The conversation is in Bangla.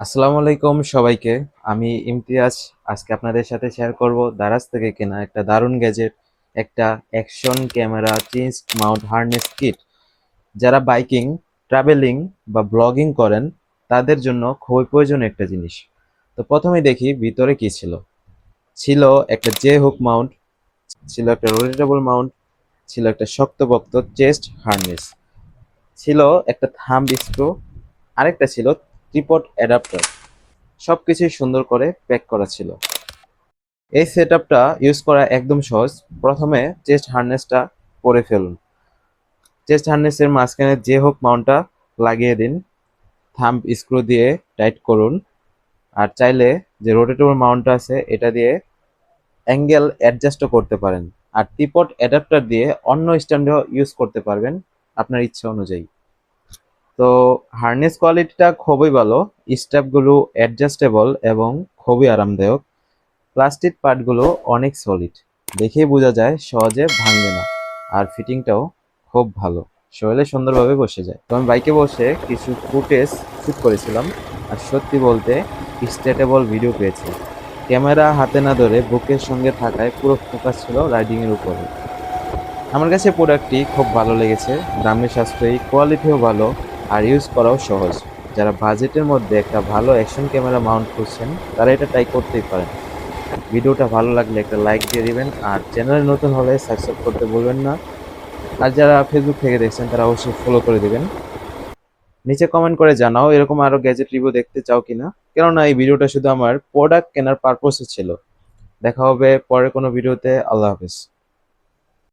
আসসালামু আলাইকুম সবাইকে। আমি ইমতিয়াজ। আজকে আপনাদের সাথে শেয়ার করব দারাজ থেকে কেনা একটা দারুণ গ্যাজেট একটা action camera change mount harness kit যারা বাইকিং ট্রাভেলিং বা ব্লগিং করেন, তাদের জন্য খুবই প্রয়োজনীয় একটা জিনিস। তো প্রথমে দেখি ভিতরে কি ছিল। ছিল একটা জে হুক মাউন্ট ছিল একটা রোটেটেবল মাউন্ট ছিল একটা শক্তপোক্ত চেস্ট হার্নেস ছিল একটা থাম্ব স্ক্রু আরেকটা ছিল ট্রিপড অ্যাডাপ্টার সব কিছুই সুন্দর করে প্যাক করা ছিল। এই সেট ইউজ করা একদম সহজ। প্রথমে চেস্ট হার্নেসটা পরে ফেলুন। চেস্ট হার্নেসের মাঝখানে যে হোক মাউন্টটা লাগিয়ে দিন। থাম্ব স্ক্রু দিয়ে টাইট করুন। আর চাইলে যে রোটেটেবল মাউন্টটা আছে, এটা দিয়ে অ্যাঙ্গেল অ্যাডজাস্টও করতে পারেন। আর টিপট অ্যাডাপ্টার দিয়ে অন্য স্ট্যান্ডেও ইউজ করতে পারবেন আপনার ইচ্ছা অনুযায়ী। তো হার্নেস কোয়ালিটিটা খুবই ভালো স্ট্যাপগুলো অ্যাডজাস্টেবল এবং খুবই আরামদায়ক প্লাস্টিক পার্টগুলো অনেক সলিড দেখেই বোঝা যায় সহজে ভাঙবে না, আর ফিটিংটাও খুব ভালো, শরীরে সুন্দরভাবে বসে যায়। তো আমি বাইকে বসে কিছু ফুটেজ শ্যুট করেছিলাম, আর সত্যি বলতে স্টেটেবল ভিডিও পেয়েছি। ক্যামেরা হাতে না ধরে বুকের সঙ্গে থাকায় পুরো ফোকাস ছিল রাইডিংয়ের উপরে। আমার কাছে প্রোডাক্টটি খুব ভালো লেগেছে, দামে সাশ্রয়ী কোয়ালিটিও ভালো আর ইউজ করাও সহজ। যারা বাজেটের মধ্যে একটা ভালো অ্যাকশন ক্যামেরা মাউন্ট করছেন তারা এটা ট্রাই করতেই পারেন। ভিডিওটা ভালো লাগলে একটা লাইক দিয়ে দিবেন, আর চ্যানেলে নতুন হলে সাবস্ক্রাইব করতে বলবেন না। আর যারা ফেসবুক থেকে দেখছেন, তারা অবশ্যই ফলো করে দিবেন। নিচে কমেন্ট করে জানাও, এরকম আরও গ্যাজেট রিভিউ দেখতে চাও কিনা। কেননা এই ভিডিওটা শুধু আমার প্রোডাক্ট কেনার পারপোসে ছিল। দেখা হবে পরের কোনো ভিডিওতে আল্লাহ হাফেজ।